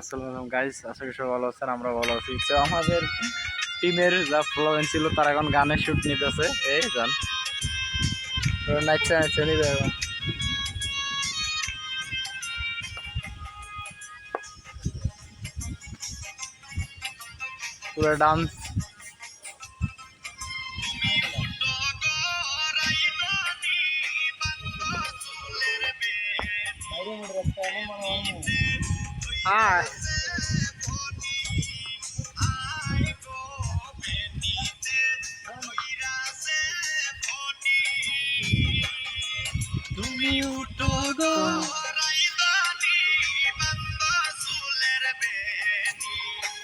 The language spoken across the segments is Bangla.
আসসালাম গাইস আশা করি সব ভালো আছেন আমরা ভালো আছি। তো আমাদের টিমের যা ফলোয়েন ছিল, তারা এখন গানের শ্যুট নিতেছে। এই যান নাচছে নাচছে নিবে এখন। পুরো ডান্স হ্যাঁ তুমি উঠো গো।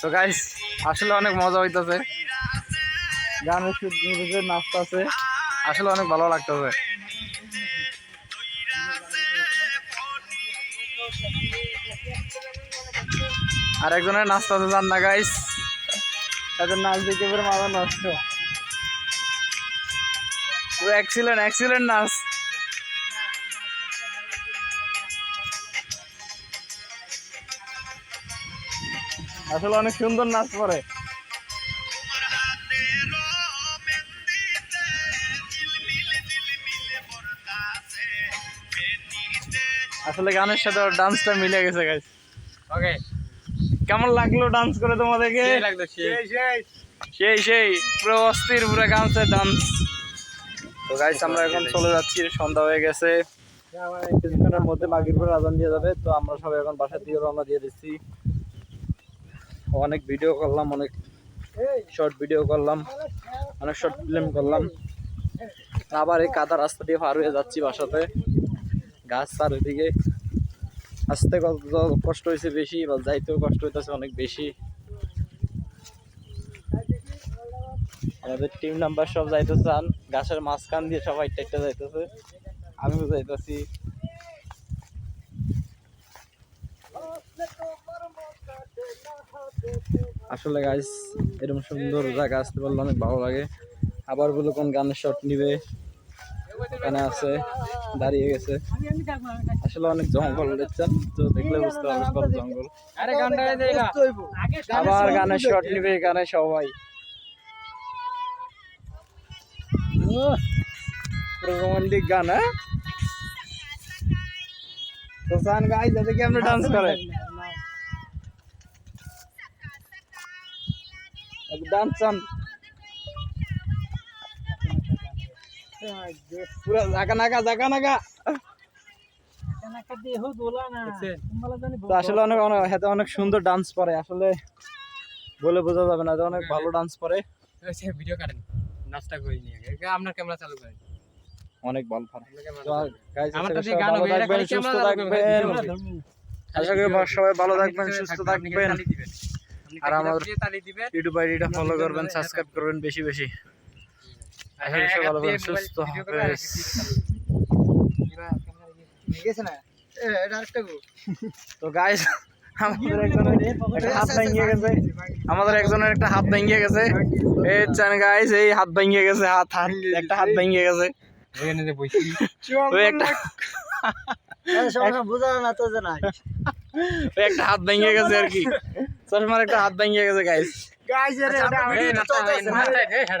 তো গাইস আসলে অনেক মজা হইতাছে। গানের শুট নিতেছে নাচতেছে আসলে অনেক ভালো লাগতেছে। আর একজনের নাচতেছে জান না গাইস তাদের নাচ দেখে পুরো মাথা নষ্ট। পুরো এক্সিলেন্ট এক্সিলেন্ট নাচ। আসলে অনেক সুন্দর নাচ করে আসলে গানের সাথে ডান্সটা মিলে গেছে গাইস ওকে কেমন লাগল ডান্স করে তোমাদেরকে? সেই সেই। পুরো অস্থির পুরো গানসের ডান্স তো গাইস আমরা এখন চলে যাচ্ছি সন্ধ্যা হয়ে গেছে। কিছুক্ষণের মধ্যে মাগিরপুর আজান দিয়ে যাবে তো আমরা সবাই এখন বাসা দিয়ে রওনা দিয়ে দিচ্ছি। অনেক ভিডিও করলাম অনেক শর্ট ভিডিও করলাম অনেক শর্ট ফিল্ম করলাম। আবার এই কাদা রাস্তা দিয়ে পার হয়ে যাচ্ছি বাসাতে। গাছ চারিদিকে আসতে কত কষ্ট হয়েছে বেশি বা যাইতেও কষ্ট হইতেছে অনেক বেশি। আমাদের টিম নাম্বার সব যাইতেছে চান গাছের মাঝখান দিয়ে সবাই টেকতে যাইতেছে। আমিও যাইতেছি। আসলে গাইস এরকম সুন্দর জায়গা আসতে পারলে অনেক ভালো লাগে। আবার বলে কোন গানের শট নিবে? এখানে আছে দাঁড়িয়ে গেছে। আসলে অনেক জঙ্গল দেখছেন? তো দেখলে বুঝতে পারবেন কত জঙ্গল। আবার গানের শট নিবে এখানে সবাই। রোমান্টিক গান হ্যাঁ? তো সান গাইস এদিকে আমরা ডান্স করে? ডান্স চান পুরা জাগা নাগা জাগা নাগা আসলে অনেক অনেক হাতে অনেক সুন্দর ডান্স করে আসলে বলে বোঝা যাবে না অনেক ভালো ডান্স করে ভিডিও কাটেন। নাচটা করে নিয়ে আপনার ক্যামেরা চালু করেন। অনেক ভালো থাকবেন সুস্থ থাকবেন। আশা করি সবাই ভালো থাকবেন সুস্থ থাকবেন। আর আমার- দিবেন। ইউটিউব আইডিটা ফলো করবেন সাবস্ক্রাইব করবেন বেশি বেশি। ভালো সুস্থ তো গাইস আমাদের একজনের একটা হাত ভেঙে গেছে। আমাদের একজনের একটা হাত ভেঙে গেছে। এই চান গাইস এই হাত ভেঙে গেছে হাত হাত একটা হাত ভেঙে গেছে। ওই একটা একটা হাত ভেঙে গেছে আর কি। চশমার একটা হাত ভেঙে গেছে গাইস নাচটা এই হেড